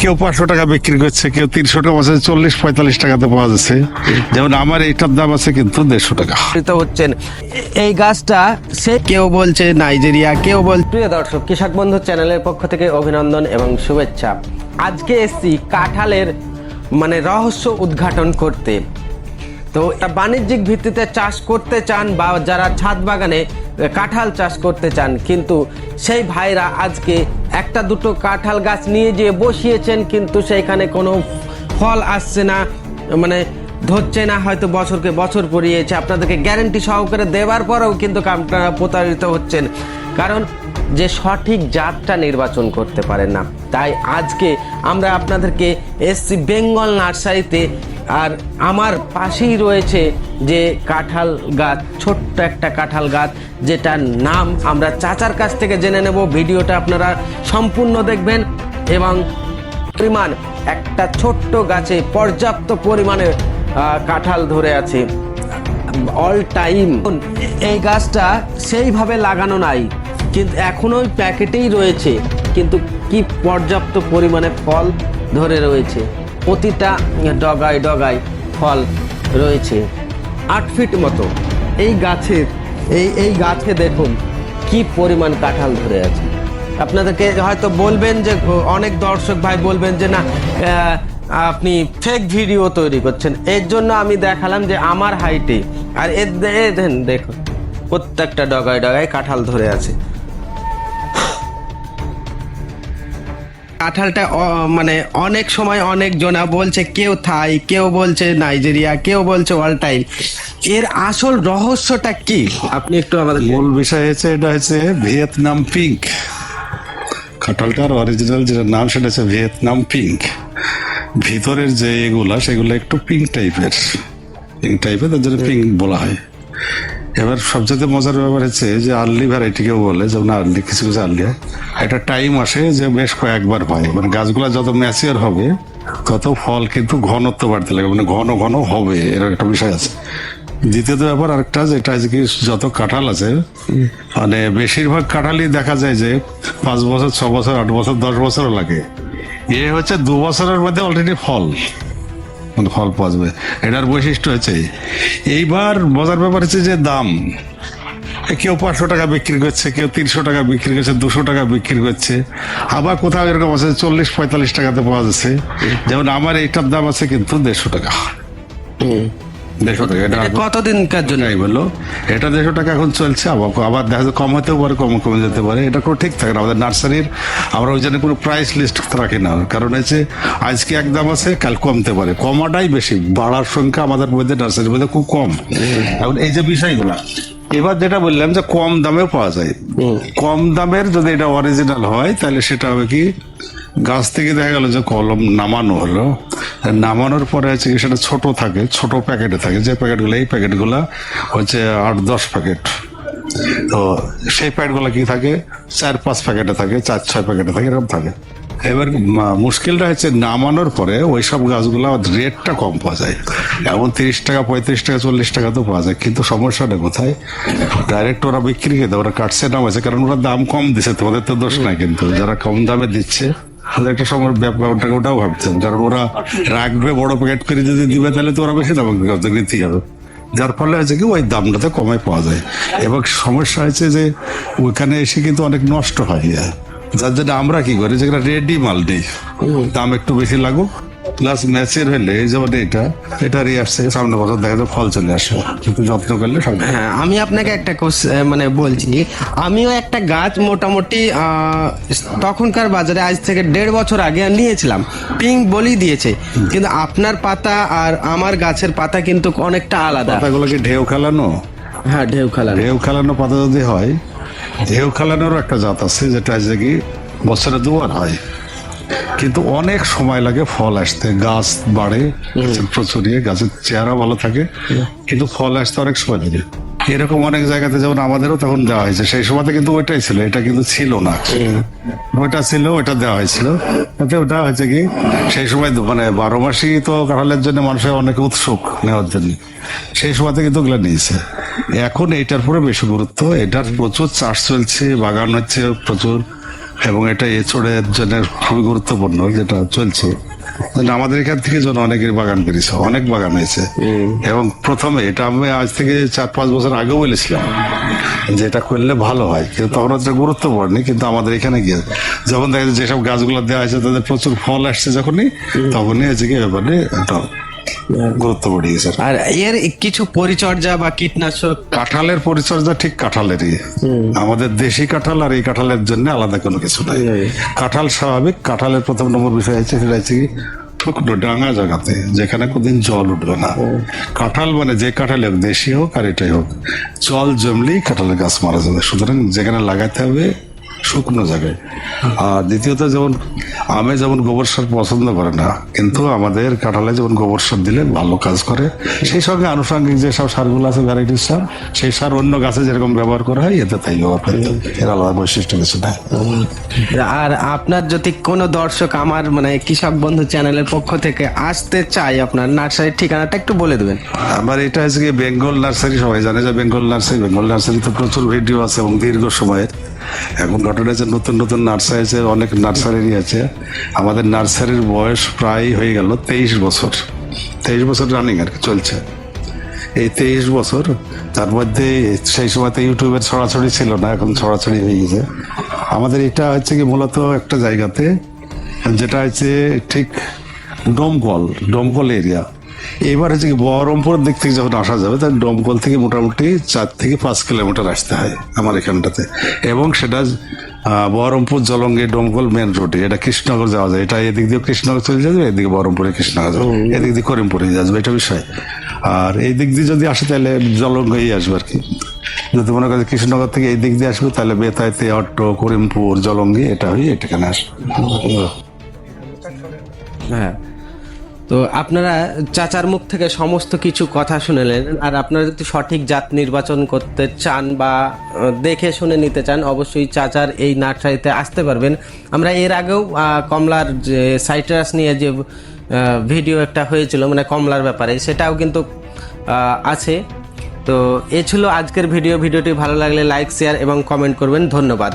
কেউ পাঁচশো টাকা বিক্রি করছে, কেউ তিনশো টাকা আছে চল্লিশ, পঁয়তাল্লিশ টাকাতে পাওয়া যাচ্ছে। যেমন আমার এইটার দাম আছে কিন্তু দেড়শো টাকা। হচ্ছেন। এই গাছটা সে কেউ বলছে নাইজেরিয়া, কেউ বল প্রিয় দর্শক, কৃষক বন্ধু চ্যানেলের পক্ষ থেকে অভিনন্দন এবং শুভেচ্ছা। আজকে এসছি কাঁঠালের মানে রহস্য উদ্ঘাটন করতে। তো বাণিজ্যিক ভিত্তিতে চাষ করতে চান বা যারা ছাদ বাগানে কাঁঠাল চাষ করতে চান, কিন্তু সেই ভাইরা আজকে একটা দুটো কাঁঠাল গাছ নিয়ে যেয়ে বসিয়েছেন, কিন্তু সেইখানে কোনো ফল আসছে না মানে ধরছে না, হয়তো বছরকে বছর পরিয়েছে। আপনাদেরকে গ্যারেন্টি সহকারে দেওয়ার পরেও কিন্তু আপনারা প্রতারিত হচ্ছেন। কারণ যে সঠিক জাতটা নির্বাচন করতে পারেন না, তাই আজকে আমরা আপনাদেরকে এসছি বেঙ্গল নার্সারিতে আর আমার পাশেই রয়েছে যে কাঁঠাল গাছ, ছোট্ট একটা কাঁঠাল গাছ, যেটার নাম আমরা চাচার কাছ থেকে জেনে নেব। ভিডিওটা আপনারা সম্পূর্ণ দেখবেন এবং পরিমাণ একটা ছোট্ট গাছে পর্যাপ্ত পরিমাণে কাঁঠাল ধরে আছে। অল টাইম এই গাছটা সেইভাবে লাগানো নাই, কিন্তু এখনও ওই প্যাকেটেই রয়েছে, কিন্তু কি পর্যাপ্ত পরিমাণে ফল ধরে রয়েছে। প্রতিটা ডগায় ডগায় ফল রয়েছে। আট ফিট মতো। এই গাছের, এই এই গাছে দেখুন, কি পরিমাণ কাঁঠাল ধরে আছে। আপনাদেরকে হয়তো বলবেন যে অনেক দর্শক ভাই বলবেন যে না আপনি ফেক ভিডিও তৈরি করছেন। এর জন্য আমি দেখালাম যে আমার হাইটে আর এর এ দেখুন, প্রত্যেকটা ডগায় ডগায় কাঁঠাল ধরে আছে। কাঁঠালটা মানে অনেক সময় অনেক জনা বলছে, কেউ থাই, কেউ বলছে নাইজেরিয়া, কেউ বলছে অল টাইম। এর আসল রহস্যটা কি? আপনি একটু আমাদের মূল বিষয় হচ্ছে, এটা হচ্ছে ভিয়েতনাম পিঙ্ক। কাঁঠালটার অরিজিনাল যেটা নাম, সেটা হচ্ছে ভিয়েতনাম পিঙ্ক। ভিতরের যে এগুলা, সেগুলো একটু পিঙ্ক টাইপের। পিঙ্ক টাইপের, তার জন্য পিঙ্ক বলা হয়। এবার সবচেয়ে মজার ব্যাপার হচ্ছে যে আর্লি ভ্যারাইটিকেও বলে, যেমন আর্লি, কিছু কিছু আর্লি একটা টাইম আসে যে বেশ কয়েকবার হয়। মানে গাছগুলো যত ম্যাচিওর হবে, তত ফল কিন্তু ঘনত্ব বাড়তে লাগে মানে ঘন ঘন হবে এর একটা বিষয় আছে। দ্বিতীয়ত ব্যাপার আরেকটা, যেটা হচ্ছে কি, যত কাঁঠাল আছে মানে বেশিরভাগ কাঁঠালই দেখা যায় যে পাঁচ বছর, ছ বছর, আট বছর, দশ বছরও লাগে। এ হচ্ছে দু বছরের মধ্যে অলরেডি ফল। ফল পাওয়া যাবে এটার বৈশিষ্ট্য হচ্ছে, এইবার মজার ব্যাপার হচ্ছে যে দাম। কেউ পাঁচশো টাকা বিক্রি করছে, কেউ তিনশো টাকা বিক্রি করছে, দুশো টাকা বিক্রি করছে। আবার কোথাও এরকম আছে চল্লিশ, পঁয়তাল্লিশ টাকাতে পাওয়া যাচ্ছে। যেমন আমার এইটার দাম আছে কিন্তু দেড়শো টাকা। দেড়শো টাকা এটা কতদিনকার জন্য? নাই বলল এটা দেড়শো টাকা এখন চলছে আবার আবার দেখা যায় কম হতেও পারে কম কমে যেতে পারে এটা কোনো ঠিক থাকে না। আমাদের নার্সারির আমরা ওই জন্য কোনো প্রাইস লিস্ট রাখি না। কারণ হচ্ছে আজকে এক দাম আছে কাল কমতে পারে। কমাটাই বেশি বাড়ার সংখ্যা আমাদের মধ্যে নার্সারির মধ্যে খুব কম। এখন এই যে বিষয়গুলা এবার যেটা বললাম যে কম দামেও পাওয়া যায়। কম দামের যদি এটা অরিজিনাল হয় তাহলে সেটা হবে কি গাছ থেকে দেখা গেল যে কলম নামানো হলো নামানোর পরে হচ্ছে সেটা ছোট থাকে, ছোট প্যাকেটে থাকে। যে প্যাকেটগুলো, এই প্যাকেটগুলো হচ্ছে আট, দশ প্যাকেট। তো সেই প্যাকেটগুলো কি থাকে? চার, পাঁচ প্যাকেটে থাকে, চার, ছয় প্যাকেটে থাকে, এরকম থাকে। এবার মুশকিলটা হচ্ছে নামানোর পরে ওই সব গাছগুলো রেটটা কম পাওয়া যায়। এমন তিরিশ টাকা, পঁয়ত্রিশ টাকা, চল্লিশ টাকা তো পাওয়া যায়। কিন্তু সমস্যাটা কোথায়? ডাইরেক্ট ওরা বিক্রি খেতে ওরা কাটছে, নামাইছে। কারণ ওরা দাম কম দিছে, তোমাদের তো দোষ নাই কিন্তু। যারা কম দামে দিচ্ছে তাহলে একটা সময় ব্যাপারটাকে ওটাও ভাবছেন কারণ ওরা রাখবে বড় প্যাকেট করে যদি দিবে তাহলে তো ওরা বেশি দাম নিতে যাবে যার ফলে হয়েছে কি ওই দামটাতে কমে পাওয়া যায়। এবং সমস্যা হয়েছে যে ওইখানে এসে কিন্তু অনেক নষ্ট হয়। যার জন্য আমরা কি করি যেগুলো রেডি মাল দিই দাম একটু বেশি লাগুক। প্লাস ম্যাচের হলে এই যেমন এটা এটা আসছে সামনে বছর দেখা যায় ফল চলে আসে। কিন্তু যত্ন করলে সব হ্যাঁ আমি আপনাকে একটা মানে বলছি আমিও একটা গাছ মোটামুটি তখনকার বাজারে আজ থেকে দেড় বছর আগে নিয়েছিলাম। পিঙ্ক বলি দিয়েছে। কিন্তু আপনার পাতা আর আমার গাছের পাতা কিন্তু অনেকটা আলাদা। পাতাগুলোকে ঢেউ খেলানো? হ্যাঁ ঢেউ খেলা ঢেউ খেলানো পাতা যদি হয় ঢেউ খেলানোরও একটা জাত আছে যেটা হচ্ছে কি বছরে দুবার হয়। কিন্তু অনেক সময় লাগে ফল আসতে। গাছ বাড়ে গাছের প্রচুর ইয়ে, গাছের চেহারা ভালো থাকে কিন্তু ফল আসতে অনেক সময় লাগে। এরকম অনেক জায়গাতে যেমন আমাদেরও তখন দেওয়া হয়েছে। সেই সময়তে কিন্তু ওইটাই ছিল এটা কিন্তু ছিল না। ওইটা ছিল ওইটা দেওয়া হয়েছিল। তাতে ওটা হয়েছে কি সেই সময় মানে বারো মাসই তো কাঁঠালের জন্য মানুষের অনেক উৎসুক নেওয়ার জন্য। সেই সময়তে কিন্তু ওগুলো নিয়েছে। এখন এইটার পরে বেশি গুরুত্ব। এটার প্রচুর চাষ চলছে বাগান হচ্ছে প্রচুর। এবং এটা এচড়ের জন্য খুবই গুরুত্বপূর্ণ যেটা চলছে। আমাদের এখান থেকে যেন অনেকের বাগান বেরিয়েছে অনেক বাগান হয়েছে। এবং প্রথমে এটা আমি আজ থেকে চার পাঁচ বছর আগেও বলেছিলাম যে এটা করলে ভালো হয় কিন্তু তখন হচ্ছে গুরুত্ব পড়েনি কিন্তু আমাদের এখানে গিয়ে যখন দেখা যাচ্ছে যেসব গাছগুলো দেওয়া হয়েছে তাদের প্রচুর ফল আসছে যখনই তখনই হচ্ছে কি ব্যাপারে গুরুত্ব আর এর কিছু পরিচর্যা বা কীটনাশক? কাঁঠালের পরিচর্যা ঠিক কাঁঠালেরই। আমাদের দেশি কাঁঠাল আর এই কাঁঠালের জন্য আলাদা কোনো কিছু নাই। কাঁঠাল স্বাভাবিক কাঁঠালের প্রথম নম্বর বিষয় হচ্ছে সেটা হচ্ছে কি শুকনো ডাঙা জায়গাতে যেখানে কোনদিন জল উঠবে না। কাঁঠাল মানে যে কাঁঠাল হোক দেশি হোক আর এটাই হোক জল জমলেই কাঁঠালের গাছ মারা যাবে। সুতরাং যেখানে লাগাতে হবে শুকনো জায়গায়। আর দ্বিতীয়ত যেমন আমে যেমন গোবর সার পছন্দ করে না কিন্তু আমাদের কাঁঠালে যেমন গোবর সার দিলে ভালো কাজ করে সেই সঙ্গে আনুষঙ্গিক যেসব সারগুলো আছে ভ্যারাইটির সার সেই সার অন্য গাছে যেরকম ব্যবহার করা হয় এতে তাই ব্যবহার হবে। এর আলাদা বৈশিষ্ট্য কিছু নাই। আর আপনার যদি কোনো দর্শক আমার মানে কৃষক বন্ধু চ্যানেলের পক্ষ থেকে আসতে চাই আপনার নার্সারির ঠিকানাটা একটু বলে দেবেন। আমার এটা হচ্ছে কি বেঙ্গল নার্সারি সবাই জানে যে বেঙ্গল নার্সারি বেঙ্গল নার্সারি তো প্রচুর ভিডিও আছে এবং দীর্ঘ সময়ের। এখন ঘটনা হচ্ছে নতুন নতুন নার্সারি আছে, অনেক নার্সারি আছে। আমাদের নার্সারির বয়স প্রায় হয়ে গেল তেইশ বছর। তেইশ বছর রানিং আর কি, চলছে। এই তেইশ বছর, তার মধ্যে সেই সময়তে ইউটিউবের ছড়াছড়ি ছিল না, এখন ছড়াছড়ি হয়ে গেছে। আমাদের এটা হচ্ছে কি মূলত একটা জায়গাতে, যেটা হচ্ছে ঠিক ডোমকল ডোমকল এরিয়া এবার হচ্ছে কি বহরমপুরের দিক থেকে যখন আসা যাবে তাহলে ডোমকল থেকে মোটামুটি চার থেকে পাঁচ কিলোমিটার আসতে হয় আমার এখানটাতে। এবং সেটা বহরমপুর জলঙ্গি ডোমকল মেন রোডে এটা কৃষ্ণনগর যাওয়া যায়। এটা এদিক দিয়ে কৃষ্ণনগর চলে যাবে এদিকে বহরমপুরে কৃষ্ণনগর যাবে। এদিক দিয়ে করিমপুরে যাবে এটা বিষয়। আর এই দিক দিয়ে যদি আসে তাহলে জলঙ্গই আসবে আর কি। যদি মনে করেন কৃষ্ণনগর থেকে এই দিক দিয়ে আসবে তাহলে বেতাইতে অট্ট করিমপুর জলঙ্গি এটা হয়ে এটাখানে আসবে। হ্যাঁ। তো আপনারা চাচার মুখ থেকে সমস্ত কিছু কথা শুনেলেন, আর আপনারা যদি সঠিক জাত নির্বাচন করতে চান বা দেখে শুনে নিতে চান, অবশ্যই চাচার এই নার্সারিতে আসতে পারবেন। আমরা এর আগেও কমলার যে সাইট্রাস নিয়ে যে ভিডিও একটা হয়েছিল মানে কমলার ব্যাপারে, সেটাও কিন্তু আছে। তো এ ছিল আজকের ভিডিও। ভিডিওটি ভালো লাগলে লাইক, শেয়ার এবং কমেন্ট করবেন। ধন্যবাদ।